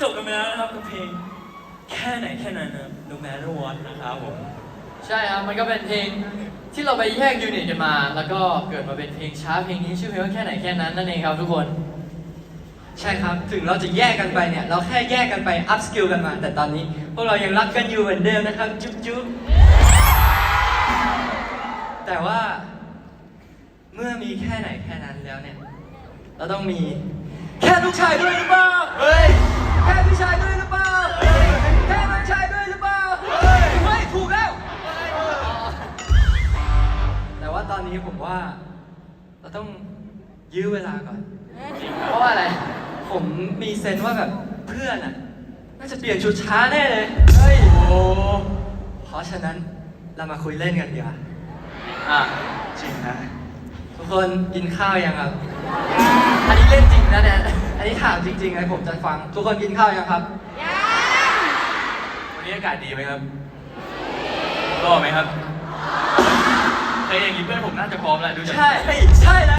จบกันไปแล้วนะครับกับเพลงแค่ไหนแค่นั้นนะ No matter what นะครับผม ใช่ครับ มันก็เป็นเพลงที่เราไปแยกยูนิตกันมา แล้วก็เกิดมาเป็นเพลงช้าเพลงนี้ชื่อเพลงว่าแค่ไหนแค่นั้นนั่นเองครับทุกคน ใช่ครับ ถึงเราจะแยกกันไปเนี่ย เราแค่แยกกันไปอัพสกิลกันมา แต่ตอนนี้ พวกเรายังรักกันอยู่เหมือนเดิมนะครับ จุ๊บจุ๊บแต่ว่าเมื่อมีแค่ไหนแค่นั้นแล้วเนี่ย เราต้องมีแค่ลูกชายด้วยหรือเปล่าเฮ้ย อนนี้ผมว่า เราต้องยื้อเวลาก่อน เพราะว่าอะไร ผมมีเซนส์ว่าแบบเพื่อนอะ น่าจะเปลี่ยนชุดช้าแน่เลย เฮ้ย โอ้เพราะฉะนั้นเรามาคุยเล่นกันดีกว่าอะจริงนะ ทุกคนกินข้าวยังครับ อันนี้เล่นจริงนะเนี่ย อันนี้ถามจริงๆไงผมจะฟัง ทุกคนกินข้าวยังครับ วันนี้อากาศดีไหมครับรอไหมครับ เคยอย่างนี้เพื่อนผมน่าจะพร้อมแล้วดูจาก ใช่ ใช่แล้ว